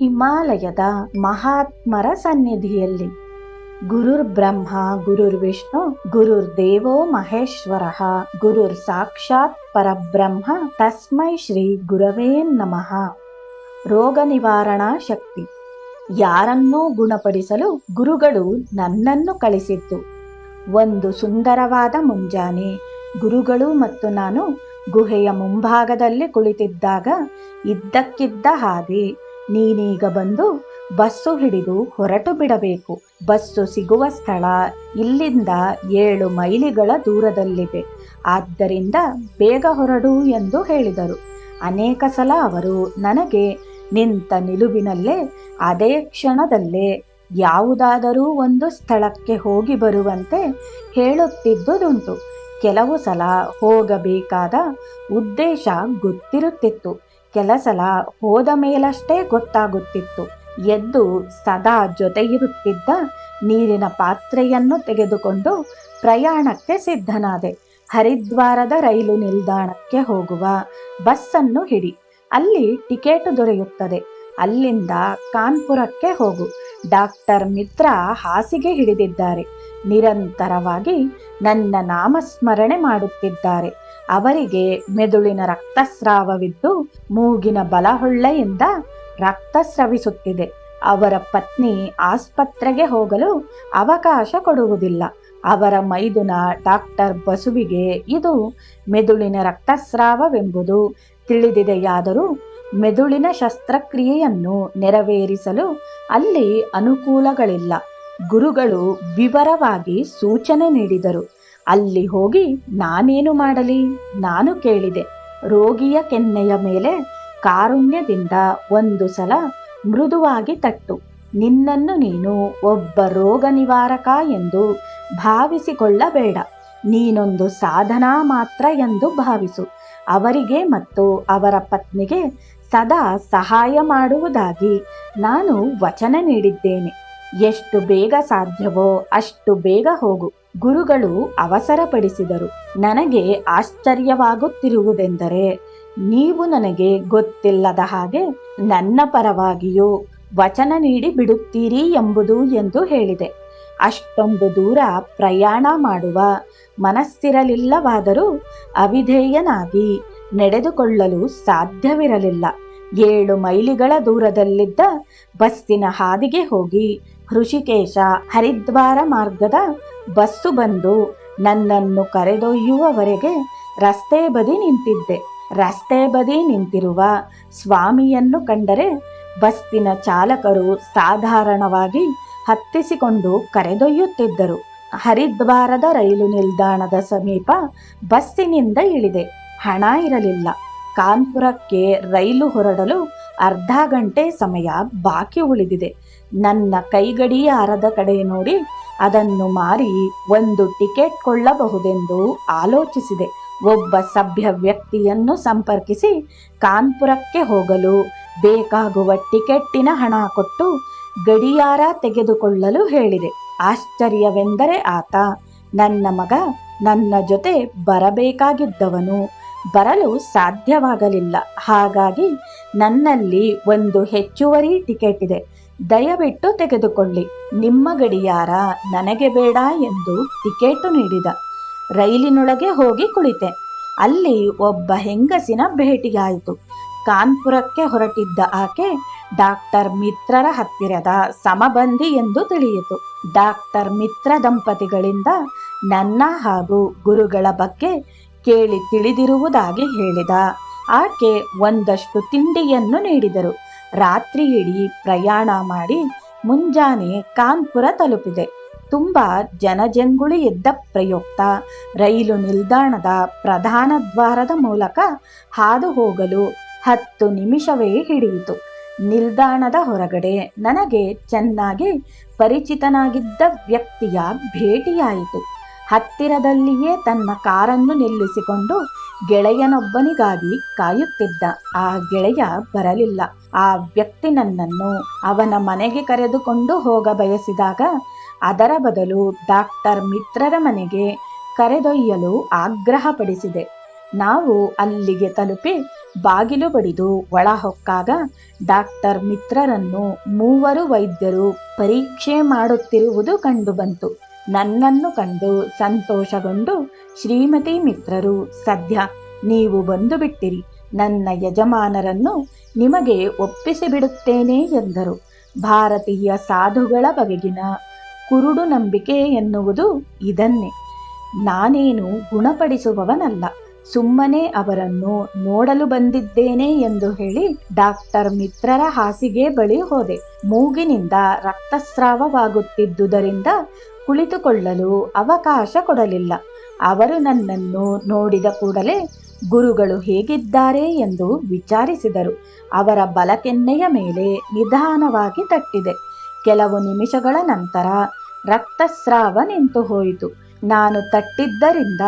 ಹಿಮಾಲಯದ ಮಹಾತ್ಮರ ಸನ್ನಿಧಿಯಲ್ಲಿ. ಗುರುರ್ ಬ್ರಹ್ಮ, ಗುರುರ್ ವಿಷ್ಣು, ಗುರುರ್ ದೇವೋ ಮಹೇಶ್ವರ, ಗುರುರ್ ಸಾಕ್ಷಾತ್ ಪರಬ್ರಹ್ಮ, ತಸ್ಮೈ ಶ್ರೀ ಗುರವೇ ನಮಃ. ರೋಗ ನಿವಾರಣಾ ಶಕ್ತಿ. ಯಾರನ್ನೂ ಗುಣಪಡಿಸಲು ಗುರುಗಳು ನನ್ನನ್ನು ಕಳಿಸಿದ್ದು. ಒಂದು ಸುಂದರವಾದ ಮುಂಜಾನೆ. ಗುರುಗಳು ಮತ್ತು ನಾನು ಗುಹೆಯ ಮುಂಭಾಗದಲ್ಲಿ ಕುಳಿತಿದ್ದಾಗ ಇದ್ದಕ್ಕಿದ್ದ ಹಾಗೆ ನೀನೀಗ ಬಂದು ಬಸ್ಸು ಹಿಡಿದು ಹೊರಟು ಬಿಡಬೇಕು. ಬಸ್ಸು ಸಿಗುವ ಸ್ಥಳ ಇಲ್ಲಿಂದ ಏಳು ಮೈಲಿಗಳ ದೂರದಲ್ಲಿದೆ. ಆದ್ದರಿಂದ ಬೇಗ ಹೊರಡು ಎಂದು ಹೇಳಿದರು. ಅನೇಕ ಸಲ ಅವರು ನನಗೆ, ನಿಂತ ನಿಲುವಿನಲ್ಲೇ, ಅದೇ ಕ್ಷಣದಲ್ಲೇ ಯಾವುದಾದರೂ ಒಂದು ಸ್ಥಳಕ್ಕೆ ಹೋಗಿ ಬರುವಂತೆ ಹೇಳುತ್ತಿದ್ದುದುಂಟು. ಕೆಲವು ಸಲ ಹೋಗಬೇಕಾದ ಉದ್ದೇಶ ಗೊತ್ತಿರುತ್ತಿತ್ತು. ಕೆಲ ಸಲ ಹೋದ ಮೇಲಷ್ಟೇ ಗೊತ್ತಾಗುತ್ತಿತ್ತು. ಎದ್ದು ಸದಾ ಜೊತೆಗಿರುತ್ತಿದ್ದ ನೀರಿನ ಪಾತ್ರೆಯನ್ನು ತೆಗೆದುಕೊಂಡು ಪ್ರಯಾಣಕ್ಕೆ ಸಿದ್ಧನಾದೆ. ಹರಿದ್ವಾರದ ರೈಲು ನಿಲ್ದಾಣಕ್ಕೆ ಹೋಗುವ ಬಸ್ಸನ್ನು ಹಿಡಿ. ಅಲ್ಲಿ ಟಿಕೆಟ್ ದೊರೆಯುತ್ತದೆ. ಅಲ್ಲಿಂದ ಕಾನ್ಪುರಕ್ಕೆ ಹೋಗು. ಡಾಕ್ಟರ್ ಮಿತ್ರ ಹಾಸಿಗೆ ಹಿಡಿದಿದ್ದಾರೆ. ನಿರಂತರವಾಗಿ ನನ್ನ ನಾಮಸ್ಮರಣೆ ಮಾಡುತ್ತಿದ್ದಾರೆ. ಅವರಿಗೆ ಮೆದುಳಿನ ರಕ್ತಸ್ರಾವವಿದ್ದು ಮೂಗಿನ ಬಲಹೊಳ್ಳೆಯಿಂದ ರಕ್ತ ಸ್ರವಿಸುತ್ತಿದೆ ಅವರ ಪತ್ನಿ ಆಸ್ಪತ್ರೆಗೆ ಹೋಗಲು ಅವಕಾಶ ಕೊಡುವುದಿಲ್ಲ. ಅವರ ಮೈದುನ ಡಾಕ್ಟರ್ ಬಸುವಿಗೆ ಇದು ಮೆದುಳಿನ ರಕ್ತಸ್ರಾವವೆಂಬುದು ತಿಳಿದಿದೆಯಾದರೂ ಮೆದುಳಿನ ಶಸ್ತ್ರಕ್ರಿಯೆಯನ್ನು ನೆರವೇರಿಸಲು ಅಲ್ಲಿ ಅನುಕೂಲಗಳಿಲ್ಲ. ಗುರುಗಳು ವಿವರವಾಗಿ ಸೂಚನೆ ನೀಡಿದರು. ಅಲ್ಲಿ ಹೋಗಿ ನಾನೇನು ಮಾಡಲಿ? ನಾನು ಕೇಳಿದೆ. ರೋಗಿಯ ಕೆನ್ನೆಯ ಮೇಲೆ ಕಾರುಣ್ಯದಿಂದ ಒಂದು ಸಲ ಮೃದುವಾಗಿ ತಟ್ಟು, ನಿನ್ನನ್ನು ನೀನು ಒಬ್ಬ ರೋಗ ನಿವಾರಕ ಎಂದು ಭಾವಿಸಿಕೊಳ್ಳಬೇಡ. ನೀನೊಂದು ಸಾಧನಾ ಮಾತ್ರ ಎಂದು ಭಾವಿಸು. ಅವರಿಗೆ ಮತ್ತು ಅವರ ಪತ್ನಿಗೆ ಸದಾ ಸಹಾಯ ಮಾಡುವುದಾಗಿ ನಾನು ವಚನ ನೀಡಿದ್ದೇನೆ. ಎಷ್ಟು ಬೇಗ ಸಾಧ್ಯವೋ ಅಷ್ಟು ಬೇಗ ಹೋಗು. ಗುರುಗಳು ಅವಸರಪಡಿಸಿದರು. ನನಗೆ ಆಶ್ಚರ್ಯವಾಗುತ್ತಿರುವುದೆಂದರೆ, ನೀವು ನನಗೆ ಗೊತ್ತಿಲ್ಲದ ಹಾಗೆ ನನ್ನ ಪರವಾಗಿಯೂ ವಚನ ನೀಡಿ ಬಿಡುತ್ತೀರಿ ಎಂಬುದು ಎಂದು ಹೇಳಿದೆ. ಅಷ್ಟೊಂದು ದೂರ ಪ್ರಯಾಣ ಮಾಡುವ ಮನಸ್ಸಿರಲಿಲ್ಲವಾದರೂ ಅವಿಧೇಯನಾಗಿ ನಡೆದುಕೊಳ್ಳಲು ಸಾಧ್ಯವಿರಲಿಲ್ಲ. ಏಳು ಮೈಲಿಗಳ ದೂರದಲ್ಲಿದ್ದ ಬಸ್ಸಿನ ಹಾದಿಗೆ ಹೋಗಿ ಹೃಷಿಕೇಶ ಹರಿದ್ವಾರ ಮಾರ್ಗದ ಬಸ್ಸು ಬಂದು ನನ್ನನ್ನು ಕರೆದೊಯ್ಯುವವರೆಗೆ ರಸ್ತೆ ಬದಿ ನಿಂತಿದ್ದೆ. ರಸ್ತೆ ಬದಿ ನಿಂತಿರುವ ಸ್ವಾಮಿಯನ್ನು ಕಂಡರೆ ಬಸ್ಸಿನ ಚಾಲಕರು ಸಾಧಾರಣವಾಗಿ ಹತ್ತಿಸಿಕೊಂಡು ಕರೆದೊಯ್ಯುತ್ತಿದ್ದರು. ಹರಿದ್ವಾರದ ರೈಲು ನಿಲ್ದಾಣದ ಸಮೀಪ ಬಸ್ಸಿನಿಂದ ಇಳಿದೆ. ಹಣ ಇರಲಿಲ್ಲ. ಕಾನ್ಪುರಕ್ಕೆ ರೈಲು ಹೊರಡಲು ಅರ್ಧ ಗಂಟೆ ಸಮಯ ಬಾಕಿ ಉಳಿದಿದೆ. ನನ್ನ ಕೈಗಡಿಯಾರದ ಕಡೆ ನೋಡಿ ಅದನ್ನು ಮಾರಿ ಒಂದು ಟಿಕೆಟ್ ಕೊಳ್ಳಬಹುದೆಂದು ಆಲೋಚಿಸಿದೆ. ಒಬ್ಬ ಸಭ್ಯ ವ್ಯಕ್ತಿಯನ್ನು ಸಂಪರ್ಕಿಸಿ ಕಾನ್ಪುರಕ್ಕೆ ಹೋಗಲು ಬೇಕಾಗುವ ಟಿಕೆಟ್ಟಿನ ಹಣ ಕೊಟ್ಟು ಗಡಿಯಾರ ತೆಗೆದುಕೊಳ್ಳಲು ಹೇಳಿದೆ. ಆಶ್ಚರ್ಯವೆಂದರೆ ಆತ ನನ್ನ ಮಗ ನನ್ನ ಜೊತೆ ಬರಬೇಕಾಗಿದ್ದವನು. ಬರಲು ಸಾಧ್ಯವಾಗಲಿಲ್ಲ. ಹಾಗಾಗಿ ನನ್ನಲ್ಲಿ ಒಂದು ಹೆಚ್ಚುವರಿ ಟಿಕೆಟ್ ಇದೆ. ದಯವಿಟ್ಟು ತೆಗೆದುಕೊಳ್ಳಿ. ನಿಮ್ಮ ಗಡಿಯಾರ ನನಗೆ ಬೇಡ ಎಂದು ಟಿಕೆಟ್ ನೀಡಿದ. ರೈಲಿನೊಳಗೆ ಹೋಗಿ ಕುಳಿತೆ. ಅಲ್ಲಿ ಒಬ್ಬ ಹೆಂಗಸಿನ ಭೇಟಿಯಾಯಿತು. ಕಾನ್ಪುರಕ್ಕೆ ಹೊರಟಿದ್ದ ಆಕೆ ಡಾಕ್ಟರ್ ಮಿತ್ರರ ಹತ್ತಿರದ ಸಮಬಂಧಿ ಎಂದು ತಿಳಿಯಿತು. ಡಾಕ್ಟರ್ ಮಿತ್ರ ದಂಪತಿಗಳಿಂದ ನನ್ನ ಹಾಗೂ ಗುರುಗಳ ಬಗ್ಗೆ ಕೇಳಿ ತಿಳಿದಿರುವುದಾಗಿ ಹೇಳಿದ. ಆಕೆ ಒಂದಷ್ಟು ತಿಂಡಿಯನ್ನು ನೀಡಿದರು. ರಾತ್ರಿ ಇಡೀ ಪ್ರಯಾಣ ಮಾಡಿ ಮುಂಜಾನೆ ಕಾನ್ಪುರ ತಲುಪಿದೆ. ತುಂಬ ಜನಜಂಗುಳಿ ಇದ್ದ ಪ್ರಯುಕ್ತ. ರೈಲು ನಿಲ್ದಾಣದ ಪ್ರಧಾನ ದ್ವಾರದ ಮೂಲಕ ಹಾದು ಹೋಗಲು ಹತ್ತು ನಿಮಿಷವೇ ಹಿಡಿಯಿತು. ನಿಲ್ದಾಣದ ಹೊರಗಡೆ ನನಗೆ ಚೆನ್ನಾಗಿ ಪರಿಚಿತನಾಗಿದ್ದ ವ್ಯಕ್ತಿಯ ಭೇಟಿಯಾಯಿತು. ಹತ್ತಿರದಲ್ಲಿಯೇ ತನ್ನ ಕಾರನ್ನು ನಿಲ್ಲಿಸಿಕೊಂಡು ಗೆಳೆಯನೊಬ್ಬನಿಗಾಗಿ ಕಾಯುತ್ತಿದ್ದ. ಆ ಗೆಳೆಯ ಬರಲಿಲ್ಲ. ಆ ವ್ಯಕ್ತಿ ನನ್ನನ್ನು ಅವನ ಮನೆಗೆ ಕರೆದುಕೊಂಡು ಹೋಗ ಬಯಸಿದಾಗ ಅದರ ಬದಲು ಡಾಕ್ಟರ್ ಮಿತ್ರರ ಮನೆಗೆ ಕರೆದೊಯ್ಯಲು ಆಗ್ರಹಪಡಿಸಿದೆ. ನಾವು ಅಲ್ಲಿಗೆ ತಲುಪಿ ಬಾಗಿಲು ಬಡಿದು ಒಳ ಹೊಕ್ಕಾಗ ಡಾಕ್ಟರ್ ಮಿತ್ರರನ್ನು ಮೂವರು ವೈದ್ಯರು ಪರೀಕ್ಷೆ ಮಾಡುತ್ತಿರುವುದು ಕಂಡುಬಂತು. ನನ್ನನ್ನು ಕಂಡು ಸಂತೋಷಗೊಂಡು ಶ್ರೀಮತಿ ಮಿತ್ರರು, ಸದ್ಯ ನೀವು ಬಂದು ಬಿಟ್ಟಿರಿ. ನನ್ನ ಯಜಮಾನರನ್ನು ನಿಮಗೆ ಒಪ್ಪಿಸಿಬಿಡುತ್ತೇನೆ ಎಂದರು. ಭಾರತೀಯ ಸಾಧುಗಳ ಬಗೆಗಿನ ಕುರುಡು ನಂಬಿಕೆ ಎನ್ನುವುದು ಇದನ್ನೇ. ನಾನೇನು ಗುಣಪಡಿಸುವವನಲ್ಲ, ಸುಮ್ಮನೆ ಅವರನ್ನು ನೋಡಲು ಬಂದಿದ್ದೇನೆ ಎಂದು ಹೇಳಿ ಡಾಕ್ಟರ್ ಮಿತ್ರರ ಹಾಸಿಗೆ ಬಳಿ ಹೋದೆ. ಮೂಗಿನಿಂದ ರಕ್ತಸ್ರಾವವಾಗುತ್ತಿದ್ದುದರಿಂದ ಕುಳಿತುಕೊಳ್ಳಲು ಅವಕಾಶ ಕೊಡಲಿಲ್ಲ. ಅವರು ನನ್ನನ್ನು ನೋಡಿದ ಕೂಡಲೇ ಗುರುಗಳು ಹೇಗಿದ್ದಾರೆ ಎಂದು ವಿಚಾರಿಸಿದರು. ಅವರ ಬಲಕೆನ್ನೆಯ ಮೇಲೆ ನಿಧಾನವಾಗಿ ತಟ್ಟಿದೆ. ಕೆಲವು ನಿಮಿಷಗಳ ನಂತರ ರಕ್ತಸ್ರಾವ ನಿಂತು ಹೋಯಿತು. ನಾನು ತಟ್ಟಿದ್ದರಿಂದ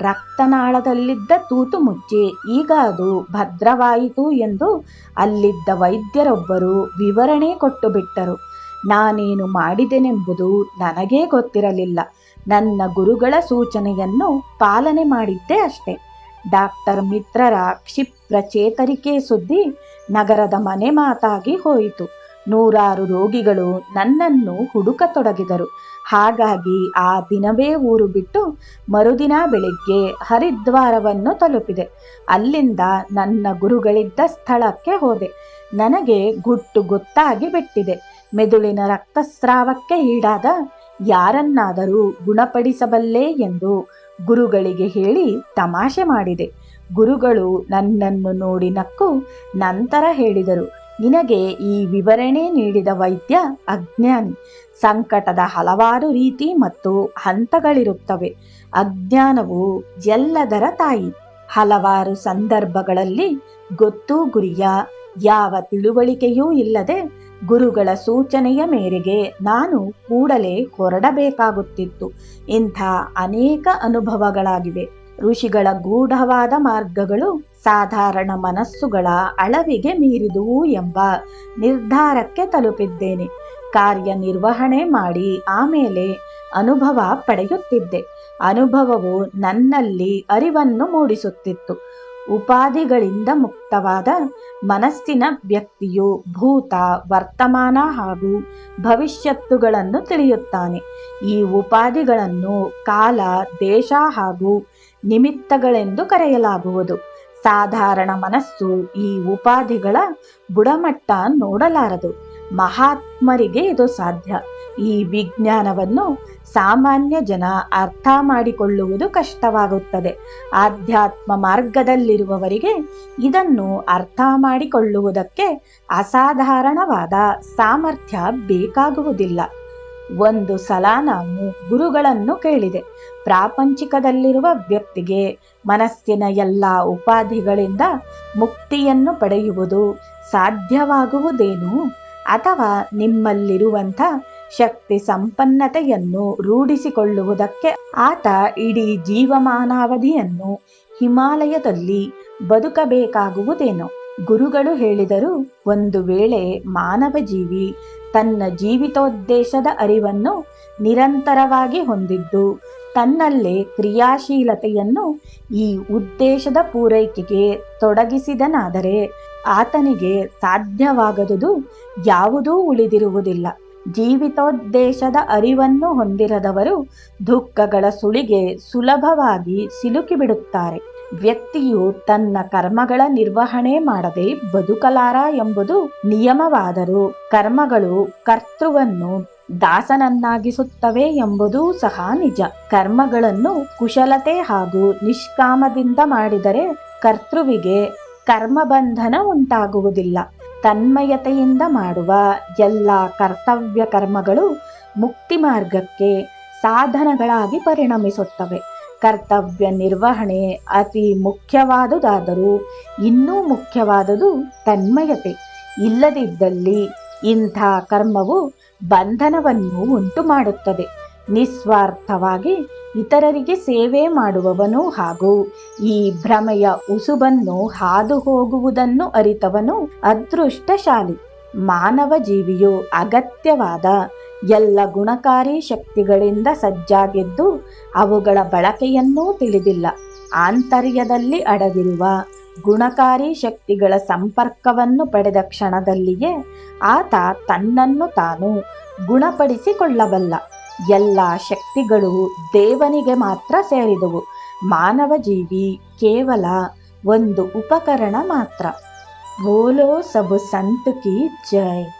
ರಕ್ತನಾಳದಲ್ಲಿದ್ದ ತೂತು ಮುಚ್ಚಿ ಈಗ ಅದು ಭದ್ರವಾಯಿತು ಎಂದು ಅಲ್ಲಿದ್ದ ವೈದ್ಯರೊಬ್ಬರು ವಿವರಣೆ ಕೊಟ್ಟು ಬಿಟ್ಟರು ನಾನೇನು ಮಾಡಿದೆನೆಂಬುದು ನನಗೇ ಗೊತ್ತಿರಲಿಲ್ಲ. ನನ್ನ ಗುರುಗಳ ಸೂಚನೆಯನ್ನು ಪಾಲನೆ ಮಾಡಿದ್ದೆ ಅಷ್ಟೆ. ಡಾಕ್ಟರ್ ಮಿತ್ರರ ಕ್ಷಿಪ್ರ ಚೇತರಿಕೆ ಸುದ್ದಿ ನಗರದ ಮನೆ ಮಾತಾಗಿ ಹೋಯಿತು. ನೂರಾರು ರೋಗಿಗಳು ನನ್ನನ್ನು ಹುಡುಕತೊಡಗಿದರು. ಹಾಗಾಗಿ ಆ ದಿನವೇ ಊರು ಬಿಟ್ಟು ಮರುದಿನ ಬೆಳಿಗ್ಗೆ ಹರಿದ್ವಾರವನ್ನು ತಲುಪಿದೆ. ಅಲ್ಲಿಂದ ನನ್ನ ಗುರುಗಳಿದ್ದ ಸ್ಥಳಕ್ಕೆ ಹೋದೆ. ನನಗೆ ಗುಟ್ಟು ಗೊತ್ತಾಗಿ ಬಿಟ್ಟಿದೆ. ಮೆದುಳಿನ ರಕ್ತಸ್ರಾವಕ್ಕೆ ಈಡಾದ ಯಾರನ್ನಾದರೂ ಗುಣಪಡಿಸಬಲ್ಲೆ ಎಂದು ಗುರುಗಳಿಗೆ ಹೇಳಿ ತಮಾಷೆ ಮಾಡಿದೆ. ಗುರುಗಳು ನನ್ನನ್ನು ನೋಡಿ ನಕ್ಕು ನಂತರ ಹೇಳಿದರು, ನಿನಗೆ ಈ ವಿವರಣೆ ನೀಡಿದ ವೈದ್ಯ ಅಜ್ಞಾನಿ. ಸಂಕಟದ ಹಲವಾರು ರೀತಿ ಮತ್ತು ಹಂತಗಳಿರುತ್ತವೆ. ಅಜ್ಞಾನವು ಎಲ್ಲದರ ತಾಯಿ. ಹಲವಾರು ಸಂದರ್ಭಗಳಲ್ಲಿ ಗೊತ್ತು ಗುರಿಯ ಯಾವ ತಿಳುವಳಿಕೆಯೂ ಇಲ್ಲದೆ ಗುರುಗಳ ಸೂಚನೆಯ ಮೇರೆಗೆ ನಾನು ಕೂಡಲೇ ಹೊರಡಬೇಕಾಗುತ್ತಿತ್ತು. ಇಂಥ ಅನೇಕ ಅನುಭವಗಳಾಗಿವೆ. ಋಷಿಗಳ ಗೂಢವಾದ ಮಾರ್ಗಗಳು ಸಾಧಾರಣ ಮನಸ್ಸುಗಳ ಅಳವಿಗೆ ಮೀರಿದುವು ಎಂಬ ನಿರ್ಧಾರಕ್ಕೆ ತಲುಪಿದ್ದೇನೆ. ಕಾರ್ಯನಿರ್ವಹಣೆ ಮಾಡಿ ಆಮೇಲೆ ಅನುಭವ ಪಡೆಯುತ್ತಿದ್ದೆ. ಅನುಭವವು ನನ್ನಲ್ಲಿ ಅರಿವನ್ನು ಮೂಡಿಸುತ್ತಿತ್ತು. ಉಪಾಧಿಗಳಿಂದ ಮುಕ್ತವಾದ ಮನಸ್ಸಿನ ವ್ಯಕ್ತಿಯು ಭೂತ, ವರ್ತಮಾನ ಹಾಗೂ ಭವಿಷ್ಯತ್ತುಗಳನ್ನು ತಿಳಿಯುತ್ತಾನೆ. ಈ ಉಪಾಧಿಗಳನ್ನು ಕಾಲ, ದೇಶ ಹಾಗೂ ನಿಮಿತ್ತಗಳೆಂದು ಕರೆಯಲಾಗುವುದು. ಸಾಧಾರಣ ಮನಸ್ಸು ಈ ಉಪಾಧಿಗಳ ಬುಡಮಟ್ಟ ನೋಡಲಾರದು. ಮಹಾತ್ಮರಿಗೆ ಇದು ಸಾಧ್ಯ. ಈ ವಿಜ್ಞಾನವನ್ನು ಸಾಮಾನ್ಯ ಜನ ಅರ್ಥ ಮಾಡಿಕೊಳ್ಳುವುದು ಕಷ್ಟವಾಗುತ್ತದೆ. ಆಧ್ಯಾತ್ಮ ಮಾರ್ಗದಲ್ಲಿರುವವರಿಗೆ ಇದನ್ನು ಅರ್ಥ ಮಾಡಿಕೊಳ್ಳುವುದಕ್ಕೆ ಅಸಾಧಾರಣವಾದ ಸಾಮರ್ಥ್ಯ ಬೇಕಾಗುವುದಿಲ್ಲ. ಒಂದು ಸಲ ನಾನು ಗುರುಗಳನ್ನು ಕೇಳಿದೆ. ಪ್ರಾಪಂಚಿಕದಲ್ಲಿರುವ ವ್ಯಕ್ತಿಗೆ ಮನಸ್ಸಿನ ಎಲ್ಲ ಉಪಾಧಿಗಳಿಂದ ಮುಕ್ತಿಯನ್ನು ಪಡೆಯುವುದು ಸಾಧ್ಯವಾಗುವುದೇನು? ಅಥವಾ ನಿಮ್ಮಲ್ಲಿರುವಂಥ ಶಕ್ತಿ ಸಂಪನ್ನತೆಯನ್ನು ರೂಢಿಸಿಕೊಳ್ಳುವುದಕ್ಕೆ ಆತ ಇಡೀ ಜೀವಮಾನಾವಧಿಯನ್ನು ಹಿಮಾಲಯದಲ್ಲಿ ಬದುಕಬೇಕಾಗುವುದೇನೋ. ಗುರುಗಳು ಹೇಳಿದರು, ಒಂದು ವೇಳೆ ಮಾನವ ಜೀವಿ ತನ್ನ ಜೀವಿತೋದ್ದೇಶದ ಅರಿವನ್ನು ನಿರಂತರವಾಗಿ ಹೊಂದಿದ್ದು, ತನ್ನಲ್ಲೇ ಕ್ರಿಯಾಶೀಲತೆಯನ್ನು ಈ ಉದ್ದೇಶದ ಪೂರೈಕೆಗೆ ತೊಡಗಿಸಿದನಾದರೆ ಆತನಿಗೆ ಸಾಧ್ಯವಾಗದುದು ಯಾವುದೂ ಉಳಿದಿರುವುದಿಲ್ಲ. ಜೀವಿತೋದ್ದೇಶದ ಅರಿವನ್ನು ಹೊಂದಿರದವರು ದುಃಖಗಳ ಸುಳಿಗೆ ಸುಲಭವಾಗಿ ಸಿಲುಕಿಬಿಡುತ್ತಾರೆ. ವ್ಯಕ್ತಿಯು ತನ್ನ ಕರ್ಮಗಳ ನಿರ್ವಹಣೆ ಮಾಡದೆ ಬದುಕಲಾರ ಎಂಬುದು ನಿಯಮವಾದರೂ ಕರ್ಮಗಳು ಕರ್ತೃವನ್ನು ದಾಸನನ್ನಾಗಿಸುತ್ತವೆ ಎಂಬುದೂ ಸಹ ನಿಜ. ಕರ್ಮಗಳನ್ನು ಕುಶಲತೆ ಹಾಗೂ ನಿಷ್ಕಾಮದಿಂದ ಮಾಡಿದರೆ ಕರ್ತೃವಿಗೆ ಕರ್ಮಬಂಧನ ಉಂಟಾಗುವುದಿಲ್ಲ. ತನ್ಮಯತೆಯಿಂದ ಮಾಡುವ ಎಲ್ಲ ಕರ್ತವ್ಯ ಕರ್ಮಗಳು ಮುಕ್ತಿ ಮಾರ್ಗಕ್ಕೆ ಸಾಧನಗಳಾಗಿ ಪರಿಣಮಿಸುತ್ತವೆ. ಕರ್ತವ್ಯ ನಿರ್ವಹಣೆ ಅತಿ ಮುಖ್ಯವಾದುದಾದರೂ ಇನ್ನೂ ಮುಖ್ಯವಾದುದು ತನ್ಮಯತೆ. ಇಲ್ಲದಿದ್ದಲ್ಲಿ ಇಂಥ ಕರ್ಮವು ಬಂಧನವನ್ನು ಉಂಟು ಮಾಡುತ್ತದೆ ನಿಸ್ವಾರ್ಥವಾಗಿ ಇತರರಿಗೆ ಸೇವೆ ಮಾಡುವವನು ಹಾಗೂ ಈ ಭ್ರಮೆಯ ಉಸುಬನ್ನು ಹಾದು ಹೋಗುವುದನ್ನು ಅರಿತವನು ಅದೃಷ್ಟಶಾಲಿ. ಮಾನವ ಜೀವಿಯು ಅಗತ್ಯವಾದ ಎಲ್ಲ ಗುಣಕಾರಿ ಶಕ್ತಿಗಳಿಂದ ಸಜ್ಜಾಗಿದ್ದು ಅವುಗಳ ಬಳಕೆಯನ್ನೂ ತಿಳಿದಿಲ್ಲ. ಆಂತರ್ಯದಲ್ಲಿ ಅಡಗಿರುವ ಗುಣಕಾರಿ ಶಕ್ತಿಗಳ ಸಂಪರ್ಕವನ್ನು ಪಡೆದ ಕ್ಷಣದಲ್ಲಿಯೇ ಆತ ತನ್ನನ್ನು ತಾನು ಗುಣಪಡಿಸಿಕೊಳ್ಳಬಲ್ಲ. ಎಲ್ಲ ಶಕ್ತಿಗಳು ದೇವನಿಗೆ ಮಾತ್ರ ಸೇರಿದವು. ಮಾನವ ಜೀವಿ ಕೇವಲ ಒಂದು ಉಪಕರಣ ಮಾತ್ರ. ಬೋಲೋ ಸಬು ಸಂತುಕಿ ಜೈ.